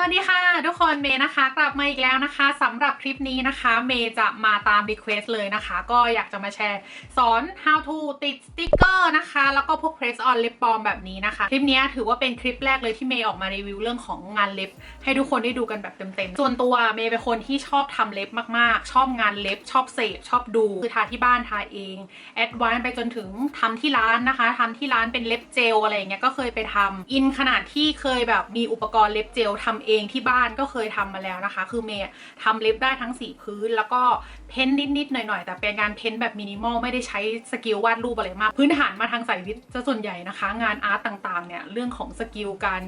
สวัสดีค่ะ ทุกคนเมย์นะคะ กลับมาอีกแล้วนะคะสำหรับคลิปนี้นะคะ เมย์จะมาตาม request เลยนะคะ ก็อยากจะมาแชร์สอน how to ติดสติกเกอร์นะคะ แล้วก็พวก press on lip balm แบบนี้นะคะ คลิปนี้ถือว่าเป็นคลิปแรกเลยที่เมย์ออกมารีวิวเรื่องของงานเล็บ ให้ทุกคนได้ดูกันแบบเต็มๆ ส่วนตัวเมย์เป็นคนที่ชอบทำเล็บมากๆ ชอบงานเล็บ ชอบเสพชอบดูคือทาที่บ้านทาเองแอดวานไปจนถึงทำที่ร้านนะคะทำที่ร้านเป็นเล็บเจลอะไรอย่างเงี้ยก็เคยไปทำอินขนาดที่เคยแบบมีอุปกรณ์เล็บเจลทำเองที่บ้านก็เคยทำมาแล้วนะคะ คือเมย์ทำเล็บได้ทั้งสีพื้น แล้วก็เพ้นนิดๆหน่อยๆ แต่เป็นการเพ้นแบบมินิมอลไม่ได้ใช้สกิลวาดรูปอะไรมาก พื้นฐานมาทางสายวิทย์จะส่วนใหญ่นะคะ งานอาร์ตต่างๆเนี่ยเรื่องของสกิลการ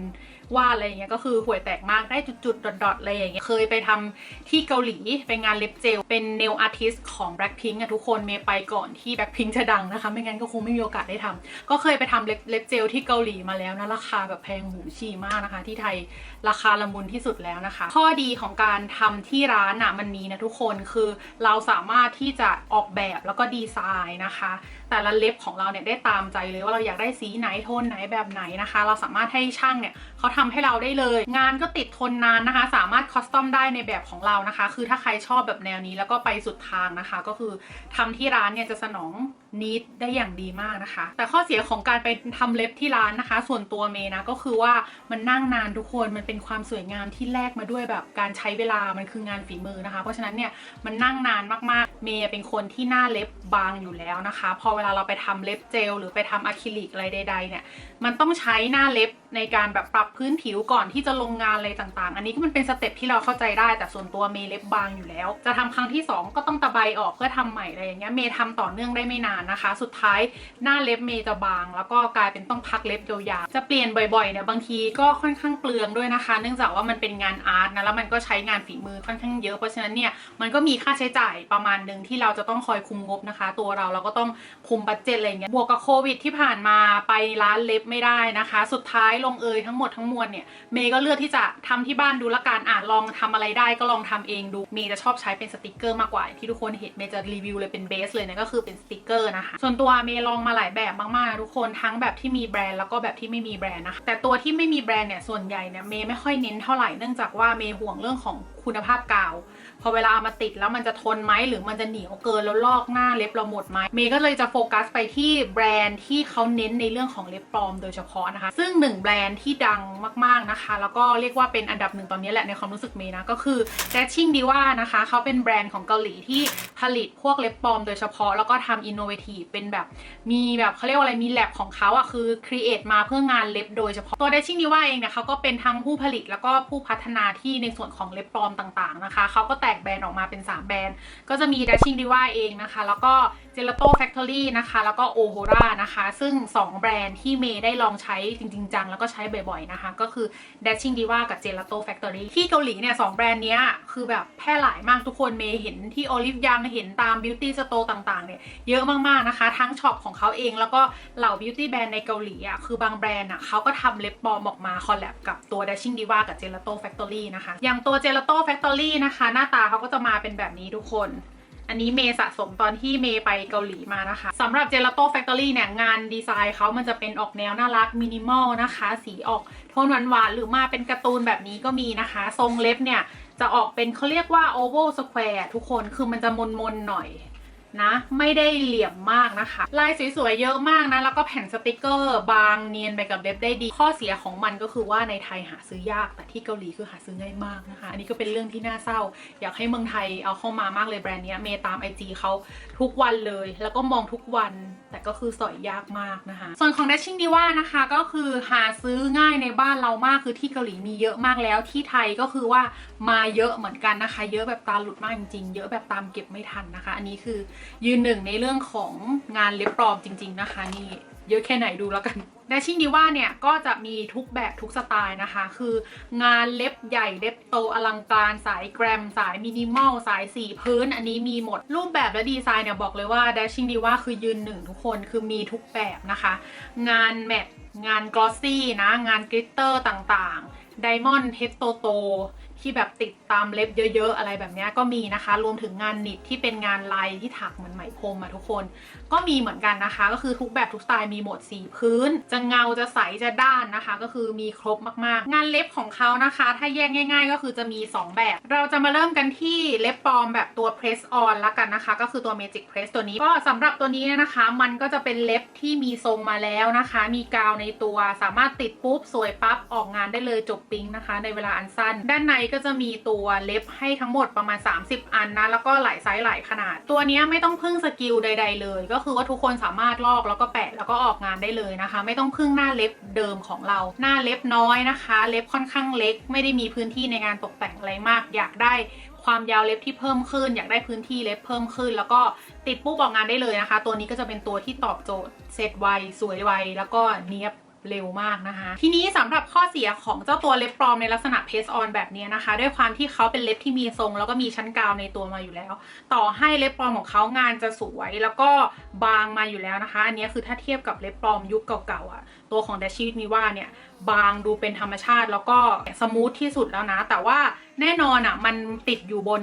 วาดอะไรอย่างเงี้ยก็คือห่วยแตกมากได้จุดๆดอทๆอะไรอย่างเงี้ยเคยไปทำที่เกาหลีไปงานเล็บเจล เป็นเนลอาร์ติสของ Blackpink อะทุกคนเมย์ไปก่อนที่ Blackpink จะดังนะคะ ไม่งั้นก็คงไม่มีโอกาสได้ทำก็เคยไปทำเล็บเล็บเจลที่เกาหลีมาแล้วนะราคาแบบแพงหูฉี่มากนะคะ ที่ไทยราคาละมุนที่สุดแล้วนะคะ ข้อดีของการทำที่ร้านอะมันมีนะทุกคนคือเราสามารถที่จะออกแบบแล้วก็ดีไซน์นะคะ แต่ละเล็บของเราเนี่ยได้ตามใจเลยว่าเราอยากได้สีไหนโทนไหนแบบไหนนะคะ เราสามารถให้ช่างเนี่ยเขาทำให้เราได้เลย งานก็ติดทนนานนะคะ สามารถคอสตอมได้ในแบบของเรานะคะ คือถ้าใครชอบแบบแนวนี้แล้วก็ไปสุดทางนะคะ ก็คือทำที่ร้านเนี่ยจะสนอง นิดได้อย่างดีมากนะคะ แต่ข้อเสียของการไปทำเล็บที่ร้านนะคะ ส่วนตัวเมนะก็คือว่ามันนั่งนานทุกคนมันเป็นความสวยงามที่แลกมาด้วยแบบการใช้เวลามันคืองานฝีมือนะคะ เพราะฉะนั้นเนี่ยมันนั่งนานมากๆ เมย์เป็นคนที่หน้าเล็บบางอยู่แล้วนะคะ พอเวลาเราไปทำเล็บเจลหรือไปทำอะคริลิกอะไรใดๆเนี่ยมันต้องใช้หน้าเล็บ ในการแบบปรับพื้นผิวก่อนที่จะลงงานอะไรต่างๆ อันนี้ก็มันเป็นสเต็ปที่เราเข้าใจได้แต่ส่วนตัวเมย์เล็บบางอยู่แล้ว จะทำครั้งที่ 2 ก็ต้องตะไบออกเพื่อทำใหม่อะไรอย่างเงี้ยเมย์ทำต่อเนื่องได้ไม่นานนะคะ สุดท้ายหน้าเล็บเมย์จะบาง แล้วก็กลายเป็นต้องพักเล็บยาวๆจะเปลี่ยนบ่อยๆเนี่ยบางทีก็ค่อนข้างเปลืองด้วยนะคะ เนื่องจากว่ามันเป็นงานอาร์ตนะแล้วมันก็ใช้งานฝีมือค่อนข้างเยอะเพราะฉะนั้นเนี่ยมันก็มีค่าใช้จ่ายประมาณหนึ่งที่เราจะต้องคอยคุมงบนะคะ ตัวเราเราก็ต้องคุมบัตเจ็ตอะไรเงี้ยบวกกับโควิดที่ผ่านมาไปร้านเล็บไม่ได้นะคะ สุดท้ายลงเอยทั้งหมดทั้งมวลเนี่ยเมย์ก็เลือกที่จะทำที่บ้านดูละกันอะลองทำอะไรได้ก็ลองทำเองดูเมย์จะชอบใช้เป็นสติกเกอร์มากกว่าที่ทุกคนเห็นเมย์จะรีวิวเลยเป็นเบสเลยนะก็คือเป็นสติกเกอร์นะคะส่วนตัวเมย์ลองมาหลายแบบมากๆทุกคนทั้งแบบที่มีแบรนด์แล้วก็แบบที่ไม่มีแบรนด์นะคะแต่ตัวที่ไม่มีแบรนด์เนี่ยส่วนใหญ่เนี่ยเมย์ไม่ค่อยเน้นเท่าไหร่เนื่องจากว่าเมย์ห่วงเรื่องของคุณภาพกาวพอเวลาเอามาติดแล้วมันจะทนไหมหรือมันจะเหนียวเกินแล้วลอกหน้าเล็บเราหมดไหมเมย์ก็เลยจะโฟกัสไปที่แบรนด์ที่เขาเน้นในเรื่องของเล็บปลอมโดยเฉพาะนะคะ ซึ่งหนึ่งแบรรนด์ที่ดังมากๆนะคะ แล้วก็เรียกว่าเป็นอันดับหนึ่งตอนนี้แหละในความรู้สึกเมย์นะ ก็คือ Dashing Diva นะคะเขาเป็นแบรนด์ของเกาหลีที่ผลิตพวกเล็บปลอมโดยเฉพาะแล้วก็ทำอินโนเวทีฟเป็นแบบมีแบบเขาเรียกว่าอะไรมีแลบของเขาอะคือครีเอทมาเพื่องานเล็บโดยเฉพาะตัว Dashing Diva เองเนี่ยเขาก็เป็นทั้งผู้ผลิตแล้วก็ผู้พัฒนาที่ในส่วนของเล็บปลอมต่างๆนะคะเขาก็แตกแบรนด์ออกมาเป็น 3 แบรนด์ ก็จะมี Dashing Diva เองนะคะ แล้วก็ Gelato Factory นะคะ แล้วก็ Ohora นะคะ ซึ่ง 2 แบรนด์ที่เมย์ได้ลองใช้จริงๆจังแล้วก็ใช้บ่อยๆนะคะ ก็คือ Dashing Diva กับ Gelato Factory ที่เกาหลีเนี่ยสองแบรนด์เนี้ยคือแบบแพร่หลายมากทุกคนเมย์เห็นที่ Olive Young เห็นตาม Beauty Store ต่างๆเนี่ยเยอะมากๆนะคะ ทั้งช็อปของเขาเองแล้วก็เหล่า Beauty Brand ในเกาหลีอะคือบางแบรนด์อะเขาก็ทำเล็บปลอมออกมาคอลแลบกับตัว Dashing Diva กับ Gelato Factory นะคะ อย่างตัว Gelato Factory นะคะ หน้าตาเขาก็จะมาเป็นแบบนี้ทุกคน อันนี้เมย์สะสมตอนที่เมย์ไปเกาหลีมานะคะสำหรับเจลาโต้แฟคทอรี่เนี่ย งานดีไซน์เขามันจะเป็นออกแนวน่ารักมินิมอลนะคะ สีออกโทนหวานๆหรือมาเป็นการ์ตูนแบบนี้ก็มีนะคะ ทรงเล็บเนี่ย จะออกเป็นเขาเรียกว่าโอเวอร์สแควร์ทุกคนคือมันจะมนๆหน่อย นะ ไม่ได้เหลี่ยมมากนะคะ ลายสวยๆเยอะมากนะ แล้วก็แผ่นสติกเกอร์ บางเนียนไปกับเล็บได้ดี ข้อเสียของมันก็คือว่าในไทยหาซื้อยาก แต่ที่เกาหลีคือหาซื้อง่ายมากนะคะ อันนี้ก็เป็นเรื่องที่น่าเศร้า อยากให้เมืองไทยเอาเข้ามามากเลยแบรนด์นี้เมตามไอจีเขาทุกวันเลย แล้วก็มองทุกวันแต่ก็คือสอยยากมากนะคะ ส่วนของ Dashing Diva นะคะก็คือหาซื้อง่ายในบ้านเรามากคือที่เกาหลีมีเยอะมากแล้วที่ไทยก็คือว่ามาเยอะเหมือนกันนะคะ เยอะแบบตาหลุดมากจริงๆ เยอะแบบตามเก็บไม่ทันนะคะ อันนี้คือยืนหนึ่งในเรื่องของงานเล็บปลอมจริง ๆนะคะ นี่เยอะแค่ไหนดูแล้วกัน d a s h i n g Diva เนี่ยก็จะมีทุกแบบทุกสไตล์นะคะ คืองานเล็บใหญ่เล็บโตอลังการสายแกรม สายมินิมอลสายสีพื้น อันนี้มีหมดรูปแบบและดีไซน์เนี่ยบอกเลยว่า Dashing Diva คือยืนหนึ่งทุกคนคือมีทุกแบบนะคะ งานแมทงานกลอสซี่นะ งานกริตเตอร์ต่างๆไดมอนด์เทสโตโต ที่แบบติดตามเล็บเยอะๆ อะไรแบบนี้ก็มีนะคะ รวมถึงงานหนิดที่เป็นงานลายที่ถักเหมือนไหมพรมอะทุกคน ก็มีเหมือนกันนะคะ ก็คือทุกแบบทุกสไตล์มีหมดสีพื้น จะเงาจะใสจะด้านนะคะ ก็คือมีครบมากๆ งานเล็บของเขานะคะ ถ้าแยกง่าย ๆ ก็คือจะมี 2 แบบ เราจะมาเริ่มกันที่เล็บปลอมแบบตัว press on ละกันนะคะ ก็คือตัว magic press ตัวนี้ก็สำหรับตัวนี้นะคะ มันก็จะเป็นเล็บที่มีทรงมาแล้วนะคะ มีกาวในตัวสามารถติดปุ๊บสวยปั๊บออกงานได้เลยจบปิ๊งนะคะ ในเวลาอันสั้น ด้านในก็จะมีตัวเล็บให้ทั้งหมดประมาณ 30 อันนะแล้วก็หลายไซส์หลายขนาด ตัวนี้ไม่ต้องพึ่งสกิลใด ๆ เลยก็คือว่าทุกคนสามารถลอกแล้วก็แปะแล้วก็ออกงานได้เลยนะคะ ไม่ต้องพึ่งหน้าเล็บเดิมของเรา หน้าเล็บน้อยนะคะ เล็บค่อนข้างเล็ก ไม่ได้มีพื้นที่ในการตกแต่งอะไรมาก อยากได้ความยาวเล็บที่เพิ่มขึ้น อยากได้พื้นที่เล็บเพิ่มขึ้น แล้วก็ติดปุ๊บออกงานได้เลยนะคะ ตัวนี้ก็จะเป็นตัวที่ตอบโจทย์เสร็จไวสวยไวแล้วก็เนียบ เร็วมากนะคะ ทีนี้สำหรับข้อเสียของเจ้าตัวเล็บปลอมในลักษณะเพสออนแบบนี้นะคะ ด้วยความที่เขาเป็นเล็บที่มีทรง แล้วก็มีชั้นกาวในตัวมาอยู่แล้ว ต่อให้เล็บปลอมของเขางานจะสวยแล้วก็บางมาอยู่แล้วนะคะ อันนี้คือถ้าเทียบกับเล็บปลอมยุคเก่าๆอะ ตัวของ d a s h i มีว่าเนี่ยบางดูเป็นธรรมชาติแล้วก็สมูทที่สุดแล้วนะ แต่ว่าแน่นอนอะมันติดอยู่บน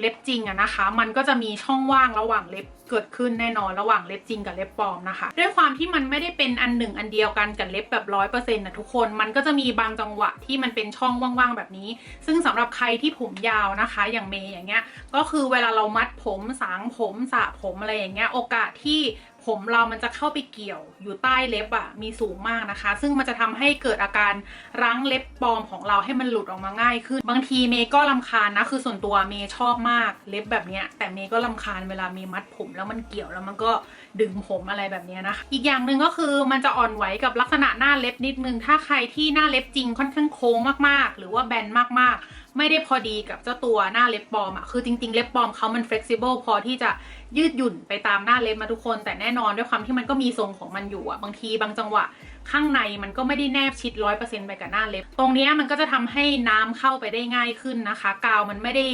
เล็บจริงอะนะคะ มันก็จะมีช่องว่างระหว่างเล็บเกิดขึ้นแน่นอนระหว่างเล็บจริงกับเล็บปลอมนะคะ ด้วยความที่มันไม่ได้เป็นอันหนึ่งอันเดียวกันกับเล็บแบบร้อยเปอร์เซ็นต์นะทุกคน มันก็จะมีบางจังหวะที่มันเป็นช่องว่างๆแบบนี้ ซึ่งสำหรับใครที่ผมยาวนะคะ อย่างเมย์อย่างเงี้ย ก็คือเวลาเรามัดผมสางผมสระผมอะไรอย่างเงี้ย โอกาสที่ ผมเรามันจะเข้าไปเกี่ยวอยู่ใต้เล็บอะมีสูงมากนะคะ ซึ่งมันจะทำให้เกิดอาการรั้งเล็บปลอมของเราให้มันหลุดออกมาง่ายขึ้น บางทีเมย์ก็ลำคาญนะ คือส่วนตัวเมย์ชอบมากเล็บแบบเนี้ยแต่เมย์ก็ลำคาญเวลาเมย์มัดผม แล้วมันเกี่ยวแล้วมันก็ดึงผมอะไรแบบเนี้ยนะคะอีกอย่างหนึ่งก็คือมันจะอ่อนไหวกับลักษณะหน้าเล็บนิดนึงถ้าใครที่หน้าเล็บจริงค่อนข้างโค้งมากๆ หรือว่าแบนมากๆ ไม่ได้พอดีกับเจ้าตัวหน้าเล็บปลอมอะคือจริงๆ เล็บปลอมเขามันเฟกซิเบิลพอที่จะยืดหยุ่นไปตามหน้าเล็บมาทุกคน แต่แน่นอนด้วยความที่มันก็มีทรงของมันอยู่อะบางทีบางจังหวะ ข้างในมันก็ไม่ได้แนบชิดร้อยเปอร์เซ็นต์ไปกับหน้าเล็บ ตรงนี้มันก็จะทำให้น้ำเข้าไปได้ง่ายขึ้นนะคะ กาวมันไม่ได้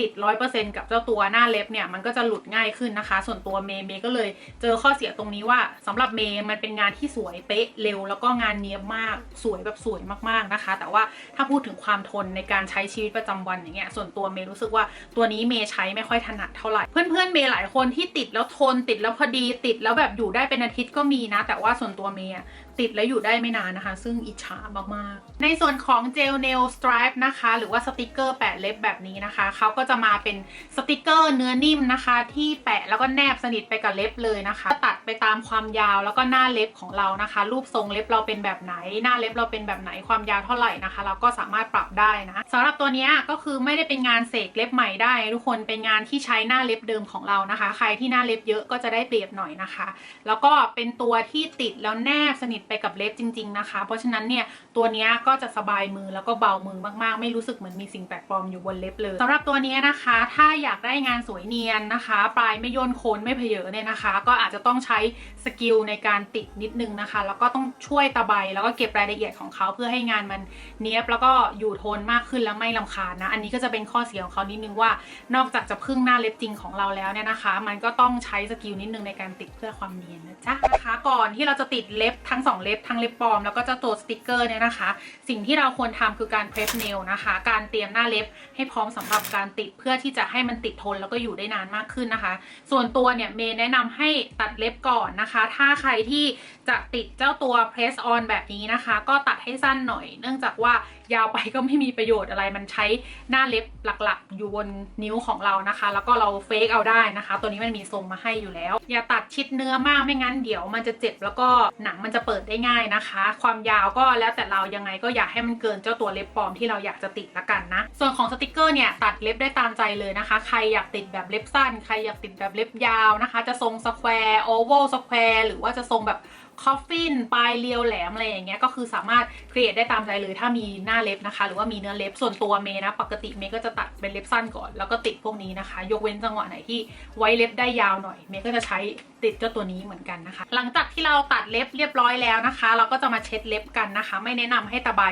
ติดร้อยเปอร์เซ็นต์กับเจ้าตัวหน้าเล็บเนี่ยมันก็จะหลุดง่ายขึ้นนะคะ ส่วนตัวเมย์เมย์ก็เลยเจอข้อเสียตรงนี้ว่าสำหรับเมย์มันเป็นงานที่สวยเป๊ะเร็ว แล้วก็งานเนียบมากสวยแบบสวยมากๆนะคะ แต่ว่าถ้าพูดถึงความทนในการใช้ชีวิตประจำวันอย่างเงี้ยส่วนตัวเมย์รู้สึกว่าตัวนี้เมย์ใช้ไม่ค่อยถนัดเท่าไหร่เพื่อนๆเมย์หลายคนที่ติดแล้วทนติดแล้วพอดีติดแล้วแบบอยู่ได้เป็นอาทิตย์ก็มีนะ แต่ว่าส่วนตัวเมย์ ติดและอยู่ได้ไม่นานนะคะ ซึ่งอิจฉามากๆ ในส่วนของเจลเนลสไตร์นะคะ หรือว่าสติกเกอร์แปะเล็บแบบนี้นะคะ เขาก็จะมาเป็นสติกเกอร์เนื้อนิ่มนะคะ ที่แปะแล้วก็แนบสนิทไปกับเล็บเลยนะคะ ตัด ไปตามความยาวแล้วก็หน้าเล็บของเรานะคะ รูปทรงเล็บเราเป็นแบบไหน หน้าเล็บเราเป็นแบบไหนความยาวเท่าไหร่นะคะ เราก็สามารถปรับได้นะสำหรับตัวนี้ก็คือไม่ได้เป็นงานเสกเล็บใหม่ได้ ทุกคนเป็นงานที่ใช้หน้าเล็บเดิมของเรานะคะ ใครที่หน้าเล็บเยอะก็จะได้เปรียบหน่อยนะคะ แล้วก็เป็นตัวที่ติดแล้วแนบสนิทไปกับเล็บจริง ๆนะคะ เพราะฉะนั้นเนี่ยตัวนี้ก็จะสบายมือแล้วก็เบามือมากๆ ไม่รู้สึกเหมือนมีสิ่งแปลกปลอมอยู่บนเล็บเลยสำหรับตัวนี้นะคะ ถ้าอยากได้งานสวยเนียนนะคะ ปลายไม่ย่นโคนไม่เพเยอเนี่ยนะคะ ก็อาจจะต้องใช้สกิลในการติดนิดนึงนะคะ แล้วก็ต้องช่วยตะไบแล้วก็เก็บรายละเอียดของเขาเพื่อให้งานมันเนี้ยบแล้วก็อยู่โทนมากขึ้นแล้วไม่ลำคาญนะ อันนี้ก็จะเป็นข้อเสียของเขานิดนึงว่า นอกจากจะพึ่งหน้าเล็บจริงของเราแล้วเนี่ยนะคะ มันก็ต้องใช้สกิลนิดนึงในการติดเพื่อความเนียนนะจ๊ะนะคะ ก่อนที่เราจะติดเล็บทั้งสองเล็บทั้งเล็บปลอมแล้วก็จ้าตัวสติกเกอร์เนี่ยนะคะ สิ่งที่เราควรทำคือการเพรสเนลนะคะ การเตรียมหน้าเล็บให้พร้อมสำหรับการติดเพื่อที่จะให้มันติดทนแล้วก็อยู่ได้นานมากขึ้นนะคะ ส่วนตัวเนี่ยเมย์แนะนำให้ตัดเล็บก่อนนะคะ ถ้าใครที่จะติดเจ้าตัวเพรสออนแบบนี้นะคะ ก็ตัดให้สั้นหน่อย เนื่องจากว่า ยาวไปก็ไม่มีประโยชน์อะไร มันใช้หน้าเล็บหลักๆ อยู่บนนิ้วของเรานะคะ แล้วก็เราเฟกเอาได้นะคะ ตัวนี้มันมีทรงมาให้อยู่แล้ว อย่าตัดชิดเนื้อมากไม่งั้นเดี๋ยวมันจะเจ็บแล้วก็หนังมันจะเปิดได้ง่ายนะคะ ความยาวก็แล้วแต่เรายังไงก็อย่าให้มันเกินเจ้าตัวเล็บปลอมที่เราอยากจะติดละกันนะ ส่วนของสติกเกอร์เนี่ยตัดเล็บได้ตามใจเลยนะคะ ใครอยากติดแบบเล็บสั้น ใครอยากติดแบบเล็บยาวนะคะ จะทรงสแควร์โอเวลสแควร์หรือว่าจะทรงแบบ คอฟฟินปลายเรียวแหลมอะไรอย่างเงี้ยก็คือสามารถครีเอทได้ตามใจเลยถ้ามีหน้าเล็บนะคะ หรือว่ามีเนื้อเล็บส่วนตัวเมย์นะ ปกติเมย์ก็จะตัดเป็นเล็บสั้นก่อน แล้วก็ติดพวกนี้นะคะ ยกเว้นจังหวะไหนที่ไว้เล็บได้ยาวหน่อย เมย์ก็จะใช้ ติดเจ้าตัวนี้เหมือนกันนะคะ หลังจากที่เราตัดเล็บเรียบร้อยแล้วนะคะ เราก็จะมาเช็ดเล็บกันนะคะ ไม่แนะนำให้ตะไบ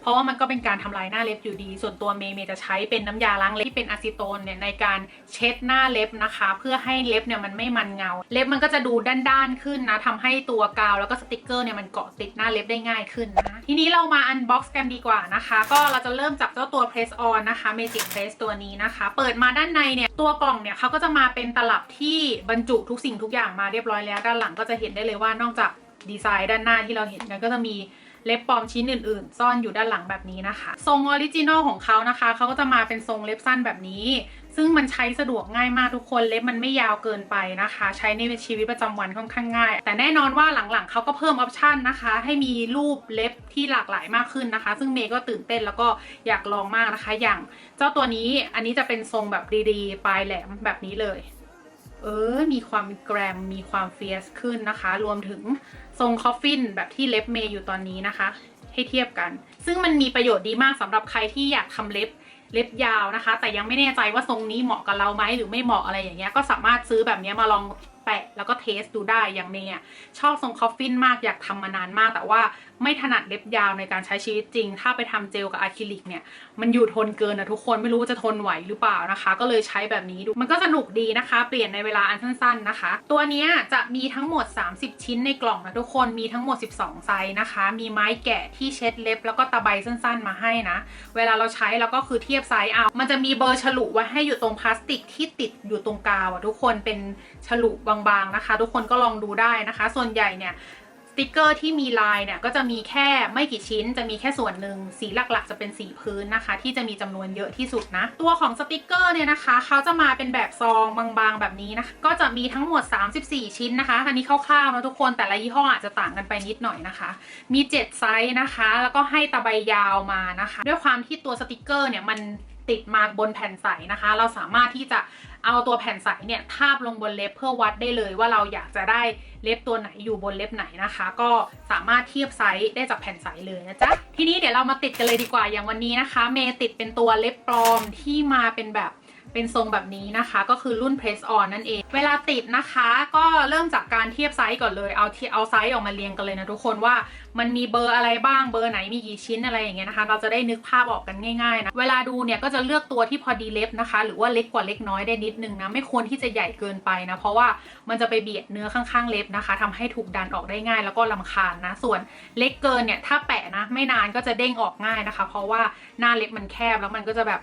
เพราะว่ามันก็เป็นการทำลายหน้าเล็บอยู่ดี ส่วนตัวเมย์เมย์จะใช้เป็นน้ำยาล้างเล็บที่เป็นอะซิโตนเนี่ยในการเช็ดหน้าเล็บนะคะ เพื่อให้เล็บเนี่ยมันไม่มันเงา เล็บมันก็จะดูด้านๆขึ้นนะทำให้ตัวกาวแล้วก็สติกเกอร์เนี่ยมันเกาะติดหน้าเล็บได้ง่ายขึ้นนะทีนี้เรามาอันบ็อกซ์กันดีกว่านะคะ ก็เราจะเริ่มจากเจ้าตัว press on นะคะ magic press ตัวนี้นะคะ เปิดมาด้านในเนี่ยตัวกล่องเนี่ยเขาก็จะมาเป็นตลับที่บรรจุทุกสิ่งทุกอย่างมาเรียบร้อยแล้วด้านหลังก็จะเห็นได้เลยว่านอกจากดีไซน์ด้านหน้าที่เราเห็นกันก็จะมีเล็บปลอมชิ้นอื่นๆ ซ่อนอยู่ด้านหลังแบบนี้นะคะ ทรงออริจินอลของเขานะคะเขาก็จะมาเป็นทรงเล็บสั้นแบบนี้ ซึ่งมันใช้สะดวกง่ายมากทุกคนเล็บมันไม่ยาวเกินไปนะคะ ใช้ในชีวิตประจำวันค่อนข้างง่าย แต่แน่นอนว่าหลังๆเขาก็เพิ่มออปชันนะคะ ให้มีรูปเล็บที่หลากหลายมากขึ้นนะคะ ซึ่งเมย์ก็ตื่นเต้นแล้วก็อยากลองมากนะคะ อย่างเจ้าตัวนี้อันนี้จะเป็นทรงแบบดีๆปลายแหลมแบบนี้เลย เออ มีความแกรม มีความเฟียสขึ้นนะคะ รวมถึงทรงคอฟฟินแบบที่เล็บเมย์อยู่ตอนนี้นะคะ ให้เทียบกัน ซึ่งมันมีประโยชน์ดีมากสำหรับใครที่อยากทำเล็บเล็บยาวนะคะ แต่ยังไม่แน่ใจว่าทรงนี้เหมาะกับเราไหมหรือไม่เหมาะอะไรอย่างเงี้ย ก็สามารถซื้อแบบเนี้ยมาลอง แปะแล้วก็เทสดูได้อย่างเมย์อะชอบทรงคอฟฟินมากอยากทำมานานมาก แต่ว่าไม่ถนัดเล็บยาวในการใช้ชีวิตจริง ถ้าไปทำเจลกับอะคริลิกเนี่ยมันอยู่ทนเกินนะทุกคนไม่รู้ว่าจะทนไหวหรือเปล่านะคะ ก็เลยใช้แบบนี้ดูมันก็สนุกดีนะคะ เปลี่ยนในเวลาอันสั้นๆนะคะ ตัวนี้จะมีทั้งหมด 30 ชิ้นในกล่องนะทุกคนมีทั้งหมด 12 ไซส์นะคะ มีไม้แกะที่เช็ดเล็บ แล้วก็ตะไบสั้นๆมาให้นะ เวลาเราใช้แล้วก็คือเทียบไซส์เอา มันจะมีเบอร์ฉลุไว้ให้อยู่ตรงพลาสติกที่ติดอยู่ตรงกาวอะทุกคนเป็นฉลุบางๆนะคะ ทุกคนก็ลองดูได้นะคะ ส่วนใหญ่เนี่ยสติกเกอร์ที่มีลายเนี่ยก็จะมีแค่ไม่กี่ชิ้น จะมีแค่ส่วนหนึ่งสีหลักๆ จะเป็นสีพื้นนะคะ ที่จะมีจำนวนเยอะที่สุดนะ ตัวของสติกเกอร์เนี่ยนะคะเขาจะมาเป็นแบบซองบางๆแบบนี้นะคะก็จะมีทั้งหมด 34 ชิ้นนะคะอันนี้คร่าวๆนะทุกคนแต่ละยี่ห้ออาจจะต่างกันไปนิดหน่อยนะคะ มี 7 ไซส์นะคะ แล้วก็ให้ตะไบยาวมานะคะ ด้วยความที่ตัวสติกเกอร์เนี่ยมันติดมาบนแผ่นใสนะคะ เราสามารถที่จะ เอาตัวแผ่นใสเนี่ยทาบลงบนเล็บเพื่อวัดได้เลยว่าเราอยากจะได้เล็บตัวไหนอยู่บนเล็บไหนนะคะ ก็สามารถเทียบไซส์ได้จากแผ่นใสเลยนะจ๊ะทีนี้เดี๋ยวเรามาติดกันเลยดีกว่าอย่างวันนี้นะคะ เมย์ติดเป็นตัวเล็บปลอมที่มาเป็นแบบ เป็นทรงแบบนี้นะคะ ก็คือรุ่น press on นั่นเอง เวลาติดนะคะ ก็เริ่มจากการเทียบไซส์ก่อนเลย เอาที่เอาไซส์ออกมาเรียงกันเลยนะทุกคนว่ามันมีเบอร์อะไรบ้างเบอร์ไหนมีกี่ชิ้นอะไรอย่างเงี้ยนะคะ เราจะได้นึกภาพออกกันง่ายๆนะเวลาดูเนี่ยก็จะเลือกตัวที่พอดีเล็บนะคะ หรือว่าเล็กกว่าเล็กน้อยได้นิดนึงนะไม่ควรที่จะใหญ่เกินไปนะเพราะว่ามันจะไปเบียดเนื้อข้างๆเล็บนะคะทำให้ถูกดันออกได้ง่าย แล้วก็ลำคาญนะ ส่วนเล็กเกินเนี่ยถ้าแปะนะไม่นานก็จะเด้งออกง่ายนะคะ เพราะว่าหน้าเล็บมันแคบแล้วมันก็จะแบบ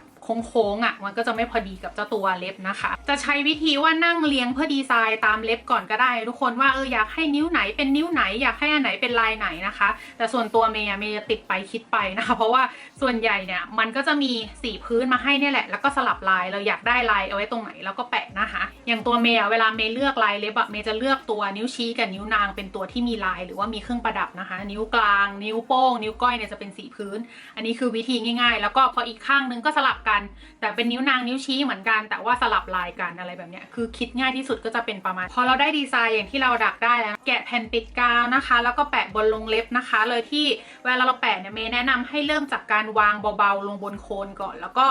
โค้งๆอะมันก็จะไม่พอดีกับเจ้าตัวเล็บนะคะ จะใช้วิธีว่านั่งเรียงเพื่อดีไซน์ตามเล็บก่อนก็ได้ ทุกคนว่าเอออยากให้นิ้วไหนเป็นนิ้วไหน อยากให้อันไหนเป็นลายไหนนะคะ แต่ส่วนตัวเมย์เมย์จะติดไปคิดไปนะคะ เพราะว่าส่วนใหญ่เนี่ยมันก็จะมีสีพื้นมาให้เนี่ยแหละ แล้วก็สลับลายเราอยากได้ลายเอาไว้ตรงไหนแล้วก็แปะนะคะ อย่างตัวเมย์เวลาเมย์เลือกลายเล็บอะเมย์จะเลือกตัวนิ้วชี้กับนิ้วนางเป็นตัวที่มีลายหรือว่ามีเครื่องประดับนะคะ นิ้วกลาง นิ้วโป้ง นิ้วก้อยเนี่ยจะเป็นสีพื้น อันนี้คือวิธีง่าย ๆ แล้วก็พออีกข้างนึงก็สลับกันแต่เป็นนิ้วนางนิ้วชี้เหมือนกัน แต่ว่าสลับลายกันอะไรแบบเนี้ยคือคิดง่ายที่สุดก็จะเป็นประมาณ พอเราได้ดีไซน์อย่างที่เราดักได้แล้ว แกะแผ่นปิดกาวนะคะ แล้วก็แปะบนลงเล็บนะคะ เลยที่เวลาเราแปะเนี่ยเมย์แนะนำให้เริ่มจากการวางเบาๆลงบนโคนก่อน แล้วก็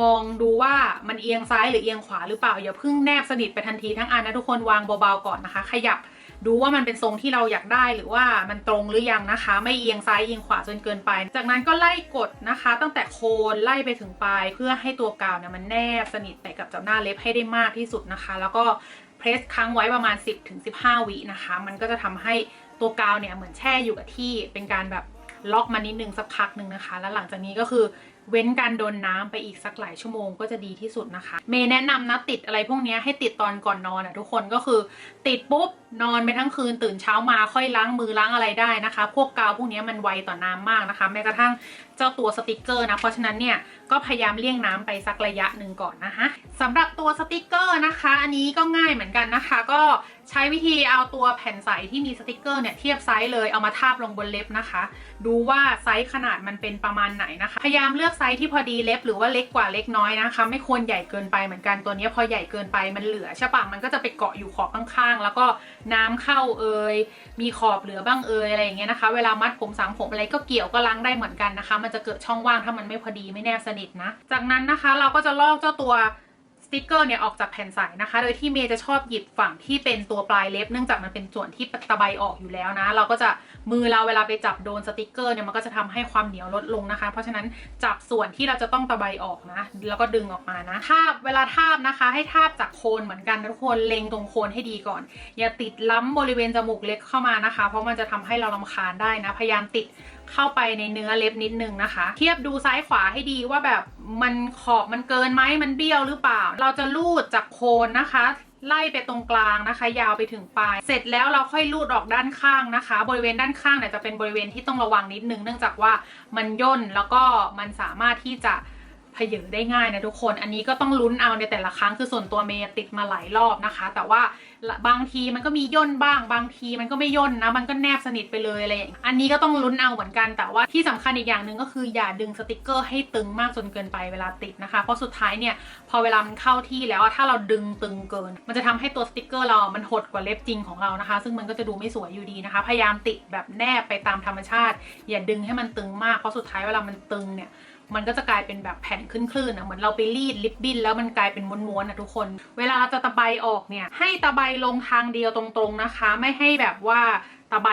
มองดูว่ามันเอียงซ้ายหรือเอียงขวาหรือเปล่าอย่าเพิ่งแนบสนิทไปทันทีทั้งอันนะทุกคนวางเบาๆก่อนนะคะ ขยับ ดูว่ามันเป็นทรงที่เราอยากได้หรือว่ามันตรงหรือยังนะคะ ไม่เอียงซ้ายเอียงขวาจนเกินไป จากนั้นก็ไล่กดนะคะ ตั้งแต่โคนไล่ไปถึงปลายเพื่อให้ตัวกาวเนี่ยมันแนบสนิทไปกับจับหน้าเล็บให้ได้มากที่สุดนะคะ แล้วก็เพรสค้างไว้ประมาณ 10-15 วินะคะ มันก็จะทำให้ตัวกาวเนี่ยเหมือนแช่อยู่กับที่เป็นการแบบ ล็อกมานิดนึงสักพักหนึ่งนะคะ แล้วหลังจากนี้ก็คือเว้นการโดนน้ำไปอีกสักหลายชั่วโมงก็จะดีที่สุดนะคะ เมย์แนะนำนะติดอะไรพวกนี้ให้ติดตอนก่อนนอนอะทุกคนก็คือติดปุ๊บนอนไปทั้งคืนตื่นเช้ามาค่อยล้างมือล้างอะไรได้นะคะ พวกกาวพวกนี้มันไวต่อน้ำมากนะคะแม้กระทั่ง เจ้าตัวสติกเกอร์นะ เพราะฉะนั้นเนี่ยก็พยายามเลี่ยงน้ำไปสักระยะหนึ่งก่อนนะคะสำหรับตัวสติกเกอร์นะคะ อันนี้ก็ง่ายเหมือนกันนะคะ ก็ใช้วิธีเอาตัวแผ่นใสที่มีสติกเกอร์เนี่ยเทียบไซส์เลยเอามาทาบลงบนเล็บนะคะ ดูว่าไซส์ขนาดมันเป็นประมาณไหนนะคะ พยายามเลือกไซส์ที่พอดีเล็บหรือว่าเล็กกว่าเล็กน้อยนะคะ ไม่ควรใหญ่เกินไปเหมือนกันตัวนี้พอใหญ่เกินไปมันเหลือใช่ปะมันก็จะไปเกาะอยู่ขอบข้างๆ แล้วก็ น้ำเข้าเอยมีขอบเหลือบ้างเอยอะไรอย่างเงี้ยนะคะ เวลามัดผมสางผมอะไรก็เกี่ยวก็ล้างได้เหมือนกันนะคะ มันจะเกิดช่องว่างถ้ามันไม่พอดีไม่แนบสนิทนะ จากนั้นนะคะเราก็จะลอกเจ้าตัว ติกเกอร์เนี่ยออกจากแผ่นใสนะคะ โดยที่เมย์จะชอบหยิบฝั่งที่เป็นตัวปลายเล็บ เนื่องจากมันเป็นส่วนที่ตะไบออกอยู่แล้วนะ เราก็จะมือเราเวลาไปจับโดนสติกเกอร์เนี่ยมันก็จะทำให้ความเหนียวลดลงนะคะ เพราะฉะนั้นจับส่วนที่เราจะต้องตะไบออกนะ แล้วก็ดึงออกมานะทาบเวลาทาบนะคะ ให้ทาบจากโคนเหมือนกันทุกคนเล็งตรงโคนให้ดีก่อน อย่าติดล้ำบริเวณจมูกเล็กเข้ามานะคะ เพราะมันจะทำให้เราลำคาญได้นะ พยายามติด เข้าไปในเนื้อเล็บนิดนึงนะคะ เทียบดูซ้ายขวาให้ดีว่าแบบมันขอบมันเกินไหมมันเบี้ยวหรือเปล่า เราจะลูดจากโคนนะคะไล่ไปตรงกลางนะคะ ยาวไปถึงปลาย เสร็จแล้วเราค่อยลูดออกด้านข้างนะคะ บริเวณด้านข้างเนี่ยจะเป็นบริเวณที่ต้องระวังนิดนึง เนื่องจากว่ามันย่นแล้วก็มันสามารถที่จะพเยอได้ง่ายนะทุกคน อันนี้ก็ต้องลุ้นเอาในแต่ละครั้งคือส่วนตัวเมย์ติดมาหลายรอบนะคะ แต่ว่า บางทีมันก็มีย่นบ้าง บางทีมันก็ไม่ย่นนะ มันก็แนบสนิทไปเลยอะไรอย่างนี้อันนี้ก็ต้องลุ้นเอาเหมือนกัน แต่ว่าที่สำคัญอีกอย่างหนึ่งก็คืออย่าดึงสติกเกอร์ให้ตึงมากจนเกินไปเวลาติดนะคะ เพราะสุดท้ายเนี่ยพอเวลามันเข้าที่แล้วถ้าเราดึงตึงเกิน มันจะทำให้ตัวสติกเกอร์เรามันหดกว่าเล็บจริงของเรานะคะ ซึ่งมันก็จะดูไม่สวยอยู่ดีนะคะ พยายามติดแบบแนบไปตามธรรมชาติ อย่าดึงให้มันตึงมากเพราะสุดท้ายเวลามันตึงเนี่ย มันก็จะกลายเป็นแบบแผ่นขึ้นคลื่นๆอะเหมือนเราไปรีดลิปบิ้นแล้วมันกลายเป็นม้วนๆนะทุกคน เวลาเราจะตะไบออกเนี่ย ให้ตะไบลงทางเดียวตรงๆนะคะ ไม่ให้แบบว่าตะไบ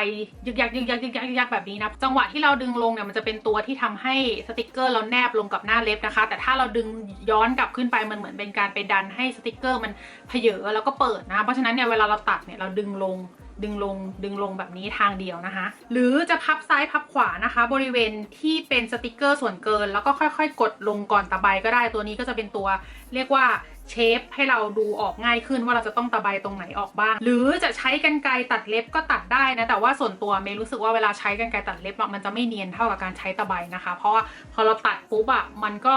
ยึกยักยึกยักยึกยักยึกยักแบบนี้นะจังหวะที่เราดึงลงเนี่ยมันจะเป็นตัวที่ทำให้สติกเกอร์เราแนบลงกับหน้าเล็บนะคะ แต่ถ้าเราดึงย้อนกลับขึ้นไปมันเหมือนเป็นการไปดันให้สติกเกอร์มันเพเยอแล้วก็เปิดนะ เพราะฉะนั้นเนี่ยเวลาเราตัดเนี่ยเราดึงลง ดึงลงดึงลงแบบนี้ทางเดียวนะคะ หรือจะพับซ้ายพับขวานะคะ บริเวณที่เป็นสติกเกอร์ส่วนเกิน แล้วก็ค่อยๆ กดลงก่อนตะไบก็ได้ตัวนี้ก็จะเป็นตัว เรียกว่าเชฟให้เราดูออกง่ายขึ้นว่าเราจะต้องตะไบตรงไหนออกบ้าง หรือจะใช้กันไกรตัดเล็บก็ตัดได้นะ แต่ว่าส่วนตัวเมย์รู้สึกว่าเวลาใช้กันไกรตัดเล็บมันจะไม่เนียนเท่ากับการใช้ตะไบนะคะ เพราะว่าพอเราตัดปุ๊บอะมันก็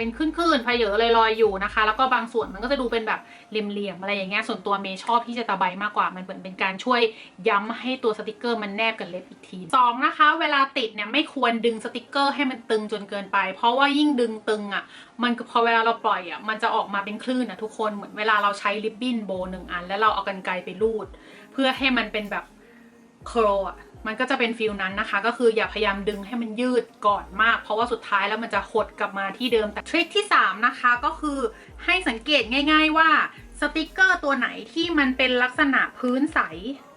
เป็นขึ้นๆเพเยอะลอยๆอยู่นะคะ แล้วก็บางส่วนมันก็จะดูเป็นแบบเหลี่ยมๆอะไรอย่างเงี้ยส่วนตัวเมย์ชอบที่จะตะไบมากกว่ามันเหมือนเป็นการช่วยย้ำให้ตัวสติกเกอร์มันแนบกับเล็บอีกทีสองนะคะ เวลาติดเนี่ยไม่ควรดึงสติกเกอร์ให้มันตึงจนเกินไป เพราะว่ายิ่งดึงตึงอะมันพอเวลาเราปล่อยอะมันจะออกมาเป็นคลื่นอะทุกคนเหมือนเวลาเราใช้ลิปบิ้นโบหนึ่งอัน แล้วเราเอากันไกรไปรูด เพื่อให้มันเป็นแบบโครอะ มันก็จะเป็นฟิลนั้นนะคะ ก็คืออย่าพยายามดึงให้มันยืดก่อนมาก เพราะว่าสุดท้ายแล้วมันจะหดกลับมาที่เดิม แต่ทริคที่ 3 นะคะก็คือให้สังเกตง่าย ๆ ว่าสติกเกอร์ตัวไหนที่มันเป็นลักษณะพื้นใส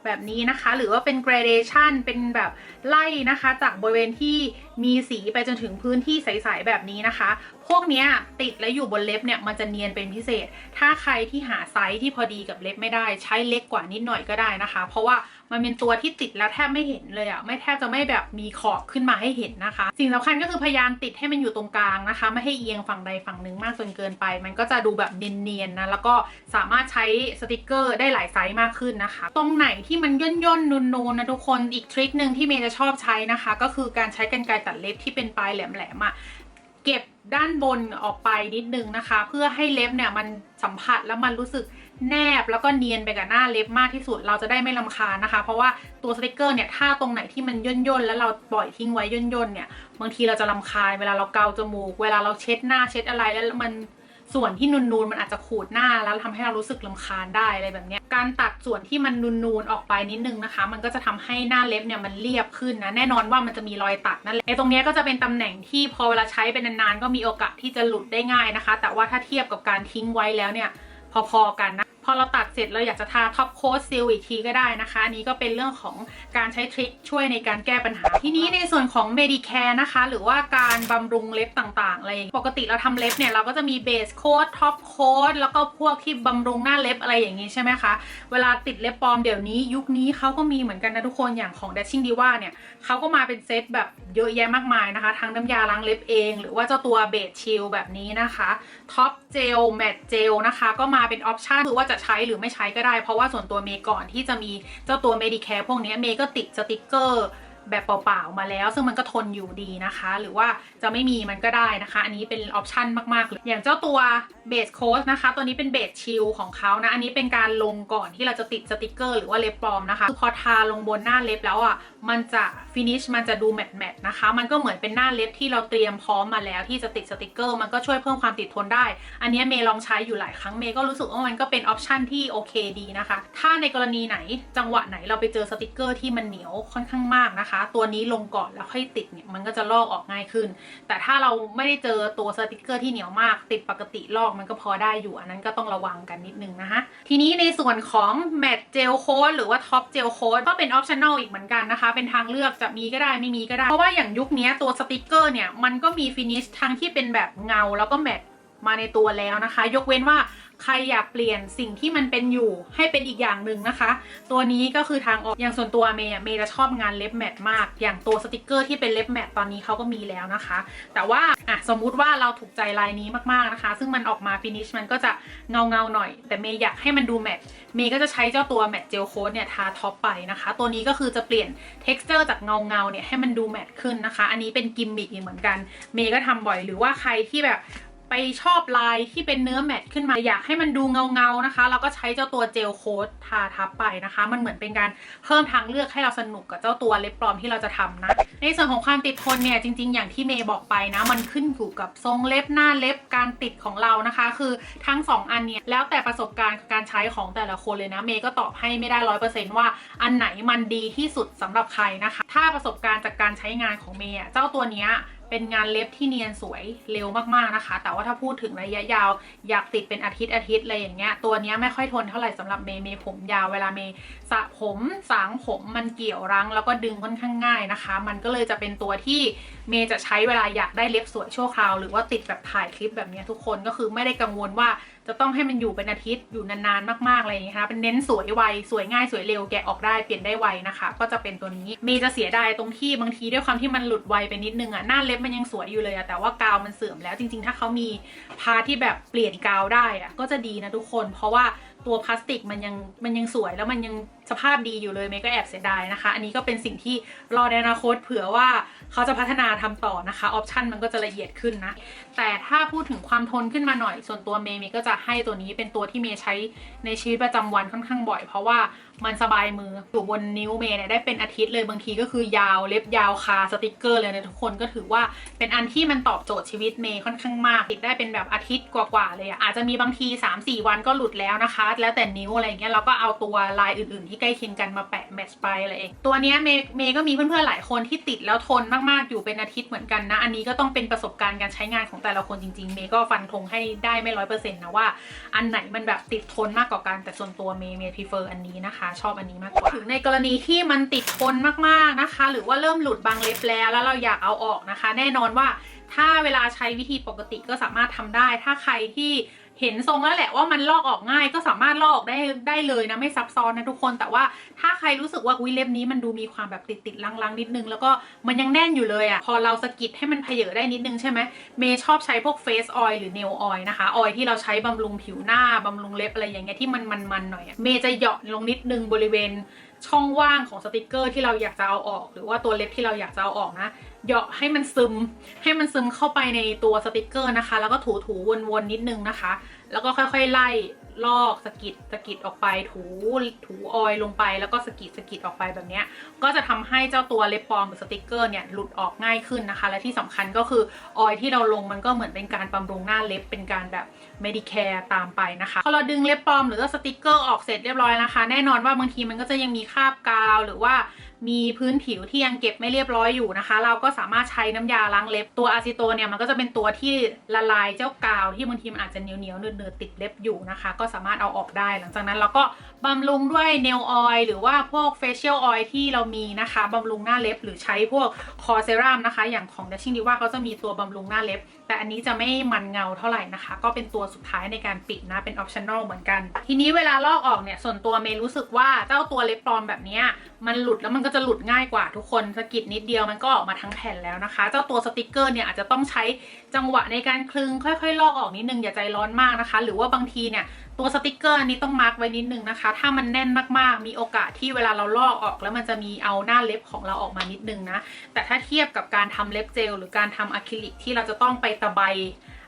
แบบนี้นะคะ หรือว่าเป็น gradation เป็นแบบไล่นะคะ จากบริเวณที่มีสีไปจนถึงพื้นที่ใสๆแบบนี้นะคะ พวกเนี้ยติดและอยู่บนเล็บเนี่ยมันจะเนียนเป็นพิเศษ ถ้าใครที่หาไซส์ที่พอดีกับเล็บไม่ได้ใช้เล็กกว่านิดหน่อยก็ได้นะคะ เพราะว่า มันเป็นตัวที่ติดแล้วแทบไม่เห็นเลยอะไม่แทบจะไม่แบบมีขอบขึ้นมาให้เห็นนะคะ สิ่งสำคัญก็คือพยายามติดให้มันอยู่ตรงกลางนะคะ ไม่ให้เอียงฝั่งใดฝั่งหนึ่งมากจนเกินไป มันก็จะดูแบบเนียนๆนะแล้วก็สามารถใช้สติกเกอร์ได้หลายไซส์มากขึ้นนะคะ ตรงไหนที่มันย่นย่นๆนูนๆนะทุกคนอีกทริคหนึ่งที่เมย์จะชอบใช้นะคะ ก็คือการใช้กรรไกรตัดเล็บที่เป็นปลายแหลมๆอะเก็บด้านบนออกไปนิดนึงนะคะ เพื่อให้เล็บเนี่ยมันสัมผัสแล้วมันรู้สึก แนบแล้วก็เนียนไปกับหน้าเล็บมากที่สุด เราจะได้ไม่ลำคาญนะคะ เพราะว่าตัวสติกเกอร์เนี่ยถ้าตรงไหนที่มันย่นย่นๆแล้วเราปล่อยทิ้งไว้ย่นย่นๆเนี่ยบางทีเราจะลำคาญเวลาเราเกาจมูก เวลาเราเช็ดหน้าเช็ดอะไรแล้วมันส่วนที่นูนๆมันอาจจะขูดหน้าแล้วทำให้เรารู้สึกลำคาญได้อะไรแบบนี้การตัดส่วนที่มันนูนๆออกไปนิดนึงนะคะ มันก็จะทำให้หน้าเล็บเนี่ยมันเรียบขึ้นนะแน่นอนว่ามันจะมีรอยตัดนั่นแหละไอ้ตรงเนี้ยก็จะเป็นตำแหน่งที่พอเวลาใช้เป็นนานๆก็มีโอกาสที่จะหลุดได้ง่ายนะคะ แต่ว่าถ้าเทียบกับการทิ้งไว้แล้วเนี่ยพอๆกันนะ พอเราตัดเสร็จเราอยากจะทาท็อปโค้ดซิลอีกทีก็ได้นะคะ อันนี้ก็เป็นเรื่องของการใช้ทริคช่วยในการแก้ปัญหา ทีนี้ในส่วนของ Medicare นะคะ หรือว่าการบำรุงเล็บต่างๆอะไรอย่างปกติเราทำเล็บเนี่ยเราก็จะมีเบสโค้ดท็อปโค้ดแล้วก็พวกที่บำรุงหน้าเล็บอะไรอย่างนี้ใช่ไหมคะ เวลาติดเล็บปลอมเดี๋ยวนี้ ยุคนี้เขาก็มีเหมือนกันนะทุกคนอย่างของ Dashing Diva เนี่ยเขาก็มาเป็นเซตแบบเยอะแยะมากมายนะคะ ทั้งน้ำยาล้างเล็บเอง หรือว่าเจ้าตัวเบสชิลแบบนี้นะคะท็อปเจลแมตเจลนะคะก็มาเป็นออปชันคือว่าจะใช้หรือไม่ใช้ก็ได้ เพราะว่าส่วนตัวเมย์ก่อนที่จะมีเจ้าตัว Medicare พวกนี้เมย์ก็ติดสติกเกอร์แบบเปล่าๆมาแล้ว ซึ่งมันก็ทนอยู่ดีนะคะ หรือว่าจะไม่มีมันก็ได้นะคะ อันนี้เป็นออปชันมากๆเลยอย่างเจ้าตัวเบสโค้ดนะคะ ตัวนี้เป็นเบสชิลของเขานะ อันนี้เป็นการลงก่อนที่เราจะติดสติกเกอร์หรือว่าเล็บปลอมนะคะคือพอทาลงบนหน้าเล็บแล้วอะ มันจะฟินิชมันจะดูแมตต์แมตนะคะ มันก็เหมือนเป็นหน้าเล็บที่เราเตรียมพร้อมมาแล้วที่จะติดสติกเกอร์มันก็ช่วยเพิ่มความติดทนได้ อันนี้เมย์ลองใช้อยู่หลายครั้งเมย์ก็รู้สึกว่ามันก็เป็นออปชันที่โอเคดีนะคะ ถ้าในกรณีไหนจังหวะไหนเราไปเจอสติกเกอร์ที่มันเหนียวค่อนข้างมากนะคะ ตัวนี้ลงก่อนแล้วค่อยติดเนี่ยมันก็จะลอกออกง่ายขึ้น แต่ถ้าเราไม่ได้เจอตัวสติกเกอร์ที่เหนียวมากติดปกติลอกมันก็พอได้อยู่อันนั้นก็ต้องระวังกันนิดนึงนะคะ ทีนี้ในส่วนของแมตเจลโค้ดหรือว่าท็อปเจลโค้ดก็เป็นออปชั่นอลอีกเหมือนกันนะคะเป็นทางเลือกจะมีก็ได้ไม่มีก็ได้ เพราะว่าอย่างยุคนี้ตัวสติกเกอร์เนี่ยมันก็มีฟินิชทั้งที่เป็นแบบเงาแล้วก็แมตมาในตัวแล้วนะคะ ยกเว้นว่า ใครอยากเปลี่ยนสิ่งที่มันเป็นอยู่ให้เป็นอีกอย่างหนึ่งนะคะ ตัวนี้ก็คือทางออกอย่างส่วนตัวเมย์เมย์จะชอบงานเล็บแมทมาก อย่างตัวสติกเกอร์ที่เป็นเล็บแมทตอนนี้เขาก็มีแล้วนะคะ แต่ว่าอะสมมุติว่าเราถูกใจลายนี้มากๆนะคะ ซึ่งมันออกมาฟินิชมันก็จะเงาเงาๆหน่อย แต่เมย์อยากให้มันดูแมทเมย์ก็จะใช้เจ้าตัวแมทเจลโค้ดเนี่ยทาท็อปไปนะคะ ตัวนี้ก็คือจะเปลี่ยน t e x t อร์จากเงาเงาๆเนี่ยให้มันดูแมทขึ้นนะคะ อันนี้เป็นกิมมิคอีกเหมือนกัน เมย์ก็ทำบ่อยหรือว่าใครที่แบบ ไปชอบลายที่เป็นเนื้อแมทขึ้นมาอยากให้มันดูเงาเงาๆนะคะเราก็ใช้เจ้าตัวเจลโค้ดทาทับไปนะคะ มันเหมือนเป็นการเพิ่มทางเลือกให้เราสนุกกับเจ้าตัวเล็บปลอมที่เราจะทำนะ ในส่วนของความติดทนเนี่ยจริง ๆ อย่างที่เมย์บอกไปนะ มันขึ้นอยู่กับทรงเล็บหน้าเล็บการติดของเรานะคะ คือทั้งสองอันเนี่ยแล้วแต่ประสบการณ์การใช้ของแต่ละคนเลยนะเมย์ก็ตอบให้ไม่ได้ร้อยเปอร์เซนต์ว่าอันไหนมันดีที่สุดสำหรับใครนะคะ ถ้าประสบการณ์จากการใช้งานของเมย์เจ้าตัวเนี้ย เป็นงานเล็บที่เนียนสวยเร็วมากๆนะคะ แต่ว่าถ้าพูดถึงระยะยาว อยากติดเป็นอาทิตย์อาทิตย์อะไรอย่างเงี้ยตัวนี้ไม่ค่อยทนเท่าไหร่สำหรับเมย์เมย์ผมยาวเวลาเมย์สระผมสางผมมันเกี่ยวรั้ง แล้วก็ดึงค่อนข้างง่ายนะคะ มันก็เลยจะเป็นตัวที่เมย์จะใช้เวลาอยากได้เล็บสวยชั่วคราว หรือว่าติดแบบถ่ายคลิปแบบนี้ทุกคนก็คือไม่ได้กังวลว่า จะต้องให้มันอยู่เป็นอาทิตย์อยู่นานๆมากๆอะไรอย่างเงี้ยค่ะเป็นเน้นสวยไวสวยง่ายสวยเร็วแกะออกได้เปลี่ยนได้ไวนะคะ ก็จะเป็นตัวนี้เมย์จะเสียดายตรงที่บางทีด้วยความที่มันหลุดไวไปนิดนึงอะหน้าเล็บมันยังสวยอยู่เลยอะแต่ว่ากาวมันเสื่อมแล้วจริงๆ ถ้าเขามีพาที่แบบเปลี่ยนกาวได้อะก็จะดีนะทุกคน เพราะว่าตัวพลาสติกมันยังมันยังสวยแล้วมันยังสภาพดีอยู่เลยเมย์ก็แอบเสียดายนะคะ อันนี้ก็เป็นสิ่งที่รอในอนาคตเผื่อว่าเขาจะพัฒนาทำต่อนะคะออปชันมันก็จะละเอียดขึ้นนะแต่ถ้าพูดถึงความทนขึ้นมาหน่อยส่วนตัวเมย์เมย์ก็จะให้ตัวนี้เป็นตัวที่เมย์ใช้ในชีวิตประจำวันค่อนข้างบ่อย เพราะว่ามันสบายมืออยู่บนนิ้วเมย์เนี่ยได้เป็นอาทิตย์เลยบางทีก็คือยาวเล็บยาวคาสติกเกอร์เลยนะทุกคนก็ถือว่าเป็นอันที่มันตอบโจทย์ชีวิตเมย์ค่อนข้างมากติดได้เป็นแบบอาทิตย์กว่าๆเลยอะอาจจะมีบางที 3-4 วันก็หลุดแล้วนะคะ แล้วแต่นิ้วอะไรอย่างเงี้ยเราก็เอาตัวลายอื่นๆ ที่ใกล้เคียงกันมาแปะแมทช์ไปอะไรเองตัวเนี้ยเมย์เมย์ก็มีเพื่อนๆหลายคนที่ติดแล้วทนมากๆอยู่เป็นอาทิตย์เหมือนกันนะ อันนี้ก็ต้องเป็นประสบการณ์การใช้งานของแต่ละคนจริงๆ เมย์ก็ฟันธงให้ได้ไม่ร้อยเปอร์เซ็นต์นะว่าอันไหนมันแบบติดทนมากกว่ากันแต่ส่วนตัวเมย์เมย์พ r เฟอร์อันนี้นะคะชอบอันนี้มากกว่าถึงในกรณีที่มันติดทนมากๆนะคะ หรือว่าเริ่มหลุดบางเล็บแล้ว แล้วเราอยากเอาออกนะคะ แน่นอนว่าถ้าเวลาใช้วิธีปกติก็สามารถทำได้ ถ้าใครที่ เห็นทรงแล้วแหละว่ามันลอกออกง่ายก็สามารถลอกออกได้ได้เลยนะไม่ซับซ้อนนะทุกคน แต่ว่าถ้าใครรู้สึกว่าวิเล็บนี้มันดูมีความแบบติดติดลังๆนิดนึง แล้วก็มันยังแน่นอยู่เลยอะ่ะพอเราสกิดให้มันเพเยอได้นิดนึงใช่ไหมเมย์ชอบใช้พวกเฟสออยล์หรือเนลออยล์นะคะออยล์ที่เราใช้บำรุงผิวหน้าบำรุงเล็บอะไรอย่างเงี้ยที่มันมันๆหน่อยอะเมย์จะเหยาะลงนิดนึงบริเวณช่องว่างของสติกเกอร์ที่เราอยากจะเอาออก หรือว่าตัวเล็บที่เราอยากจะเอาออกนะ เหยาะให้มันซึม ให้มันซึมเข้าไปในตัวสติกเกอร์นะคะ แล้วก็ถูถูวนๆนิดนึงนะคะ แล้วก็ค่อยๆไล่ลอกสกิดสกิดออกไปถูถูออยลงไปแล้วก็สกิดสกิดออกไปแบบนี้ก็จะทำให้เจ้าตัวเล็บปลอมหรือสติกเกอร์เนี่ยหลุดออกง่ายขึ้นนะคะ และที่สำคัญก็คือออยที่เราลงมันก็เหมือนเป็นการบำรุงหน้าเล็บเป็นการแบบ Medicare ตามไปนะคะพอเราดึงเล็บปลอมหรือว่าสติกเกอร์ออกเสร็จเรียบร้อยนะคะ แน่นอนว่าบางทีมันก็จะยังมีคราบกาวหรือว่า มีพื้นผิวที่ยังเก็บไม่เรียบร้อยอยู่นะคะ เราก็สามารถใช้น้ำยาล้างเล็บตัวอะซิโตนเนี่ยมันก็จะเป็นตัวที่ละลายเจ้ากาวที่บางทีมันอาจจะเหนียวเหนียวเนืดๆติดเล็บอยู่นะคะ ก็สามารถเอาออกได้ หลังจากนั้นเราก็บำรุงด้วยเนลออยล์หรือว่าพวกเฟเชียลออยล์ที่เรามีนะคะบำรุงหน้าเล็บหรือใช้พวกคอเซรั่มนะคะ อย่างของ Dashing Diva เขาจะมีตัวบำรุงหน้าเล็บแต่อันนี้จะไม่มันเงาเท่าไหร่นะคะ ก็เป็นตัวสุดท้ายในการปิดนะ เป็นออปชั่นอลเหมือนกัน ทีนี้เวลาลอกออกเนี่ย ส่วนตัวเมย์รู้สึกว่าเจ้าตัวเล็บปลอมแบบนี้มันหลุดแล้วมันก็จะหลุดง่ายกว่าทุกคนสะกิดนิดเดียวมันก็ออกมาทั้งแผ่นแล้วนะคะ เจ้าตัวสติกเกอร์เนี่ยอาจจะต้องใช้จังหวะในการคลึงค่อยๆ ลอกออกนิดนึงอย่าใจร้อนมากนะคะ หรือว่าบางทีเนี่ย ตัวสติกเกอร์อันนี้ต้องมาร์กไว้นิดนึงนะคะ ถ้ามันแน่นมากๆ มีโอกาสที่เวลาเราลอกออกแล้วมันจะมีเอาหน้าเล็บของเราออกมานิดนึงนะ แต่ถ้าเทียบกับการทำเล็บเจลหรือการทำอะคริลิกที่เราจะต้องไปตะไบ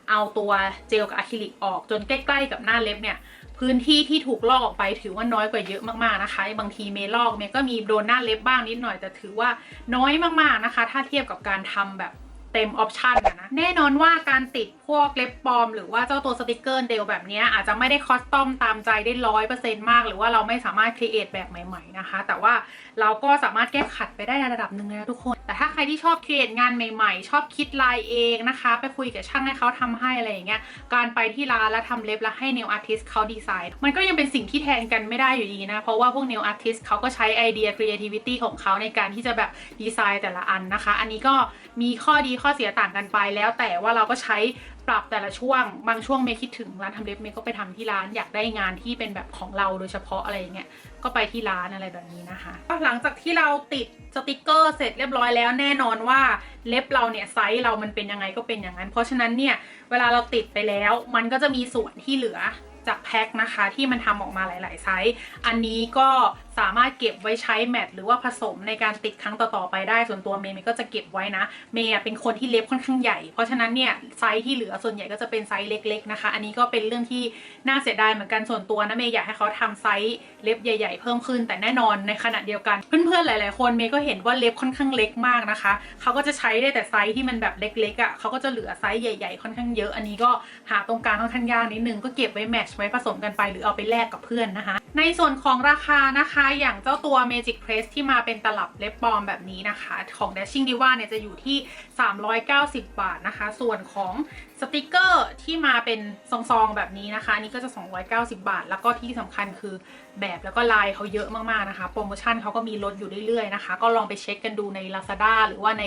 เอาตัวเจลกับอะคริลิกออกจนใกล้ๆกับหน้าเล็บเนี่ยพื้นที่ที่ถูกลอกออกไปถือว่าน้อยกว่าเยอะมากๆนะคะ บางทีเมลอกเมก็มีโดนหน้าเล็บบ้างนิดหน่อยแต่ถือว่าน้อยมากๆนะคะ ถ้าเทียบกับการทำแบบ เต็มออปชันนะ แน่นอนว่าการติดพวกเล็บปลอม หรือว่าเจ้าตัวสติกเกอร์เดลแบบนี้อาจจะไม่ได้คอสตอมตามใจได้ร้อยเปอร์เซ็นต์มาก หรือว่าเราไม่สามารถครีเอทแบบใหม่ ๆ นะคะ แต่ว่า เราก็สามารถแก้ขัดไปได้ในระดับหนึ่งเลยนะทุกคน แต่ถ้าใครที่ชอบครีเอทงานใหม่ๆ ชอบคิดลายเองนะคะ ไปคุยกับช่างให้เขาทำให้อะไรอย่างเงี้ย การไปที่ร้านแล้วทำเล็บแล้วให้ nail artist เขาดีไซน์ มันก็ยังเป็นสิ่งที่แทนกันไม่ได้อยู่ดีนะ เพราะว่าพวก nail artist เขาก็ใช้ไอเดีย creativity ของเขาในการที่จะแบบดีไซน์แต่ละอันนะคะ อันนี้ก็มีข้อดีข้อเสียต่างกันไปแล้วแต่ว่าเราก็ใช้ปรับแต่ละช่วง บางช่วงเมย์คิดถึงร้านทำเล็บเมย์ก็ไปทำที่ร้านอยากได้งานที่เป็นแบบของเราโดยเฉพาะอะไรอย่างเงี้ย ก็ไปที่ร้านอะไรแบบนี้นะคะ หลังจากที่เราติดสติกเกอร์เสร็จเรียบร้อยแล้วแน่นอนว่าเล็บเราเนี่ยไซส์เรามันเป็นยังไงก็เป็นอย่างนั้น เพราะฉะนั้นเนี่ยเวลาเราติดไปแล้ว มันก็จะมีส่วนที่เหลือจากแพ็คนะคะที่มันทำออกมาหลาย ๆ ไซส์ อันนี้ก็ สามารถเก็บไว้ใช้แมทหรือว่าผสมในการติดครั้งต่อๆไปได้ส่วนตัวเมย์เมย์ก็จะเก็บไว้นะ เมย์เป็นคนที่เล็บค่อนข้างใหญ่ เพราะฉะนั้นเนี่ยไซส์ที่เหลือส่วนใหญ่ก็จะเป็นไซส์เล็กๆนะคะ อันนี้ก็เป็นเรื่องที่น่าเสียดายเหมือนกันส่วนตัวนะเมย์อยากให้เขาทำไซส์เล็บใหญ่ ๆ เพิ่มขึ้น แต่แน่นอนในขณะเดียวกันเพื่อนๆหลาย ๆ คนเมย์ก็เห็นว่าเล็บค่อนข้างเล็กมากนะคะเขาก็จะใช้ได้แต่ไซส์ที่มันแบบเล็กๆอะเขาก็จะเหลือไซส์ใหญ่ ๆ ค่อนข้างเยอะ อันนี้ก็หาตรงกลางค่อนข้างยากนิดนึงก็เก็บไว้แมทช์ไว้ผสมกันไปหรือเอาไปแลกกับเพื่อนนะคะ ในส่วนของราคานะคะอย่างเจ้าตัว Magic Press ที่มาเป็นตลับเล็บปลอมแบบนี้นะคะ ของ Dashing Diva เนี่ยจะอยู่ที่ 390 บาทนะคะ ส่วนของสติกเกอร์ที่มาเป็นซองๆแบบนี้นะคะนนี้ก็จะ 290 บาท แล้วก็ที่สำคัญคือแบบแล้วก็ลายเขาเยอะมากๆนะคะ โปรโมชั่นเขาก็มีลดอยู่เรื่อยๆนะคะ ก็ลองไปเช็คกันดูใน Lazada หรือว่าใน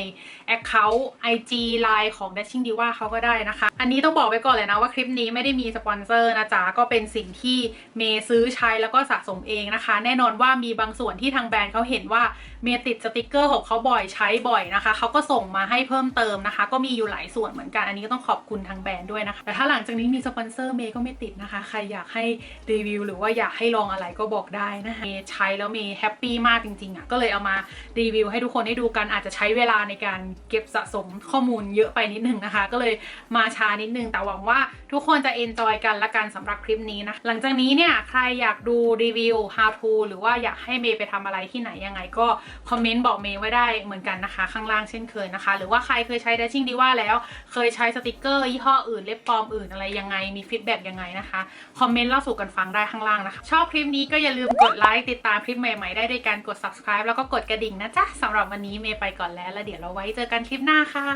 Account IG Line ของ Dashing Diva เขาก็ได้นะคะ อันนี้ต้องบอกไว้ก่อนเลยนะว่าคลิปนี้ไม่ได้มีสปอนเซอร์นะจ๊ะ ก็เป็นสิ่งที่เมย์ซื้อใช้แล้วก็สะสมเองนะคะ แน่นอนว่ามีบางส่วนที่ทางแบรนด์เขาเห็นว่าเมย์ติดสติกเกอร์ของเขาบ่อยใช้บ่อยนะคะเขาก็ส่งมาให้เพิ่มเติมนะคะ ก็มีอยู่หลายส่วนเหมือนกันอันนี้ก็ต้องขอบคุณทางแบรนด์ด้วยนะคะ แต่ถ้าหลังจากนี้มีสปอนเซอร์เมย์ก็ไม่ติดนะคะ ใครอยากให้รีวิวหรือว่าอยากให้ลองอะไรก็บอกได้นะคะเมย์ใช้แล้วเมย์แฮปปี้มากจริงๆอะก็เลยเอามารีวิวให้ทุกคนได้ดูกันอาจจะใช้เวลาในการเก็บสะสมข้อมูลเยอะไปนิดนึงนะคะ ก็เลยมาช้านิดนึงแต่หวังว่าทุกคนจะเอนจอยกันละกันสำหรับคลิปนี้นะหลังจากนี้เนี่ยใครอยากดูรีวิว how to หรือว่าอยากให้เมย์ไปทำอะไรที่ไหนยังไงก็คอมเมนต์บอกเมย์ไว้ได้เหมือนกันนะคะ ข้างล่างเช่นเคยนะคะ หรือว่าใครเคยใช้ Dashing ดีว่าแล้ว เคยใช้สติกเกอร์ยี่ห้ออื่นเล็บปลอมอื่นอะไรยังไงมีฟีดแบ็กยังไงนะคะคอมเมนต์เล่าสู่กันฟังได้ข้างล่างนะคะ ชอบคลิปนี้ก็อย่าลืมกดไลค์ติดตามคลิปใหม่ๆได้ด้วยการกด subscribe แล้วก็กดกระดิ่งนะจ๊ะสำหรับวันนี้เมย์ไปก่อนแล้วแล้วเดี๋ยวเราไว้เจอกันคลิปหน้าค่ะ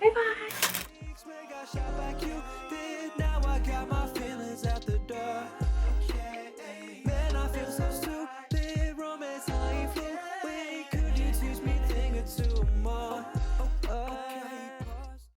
บ๊ายบาย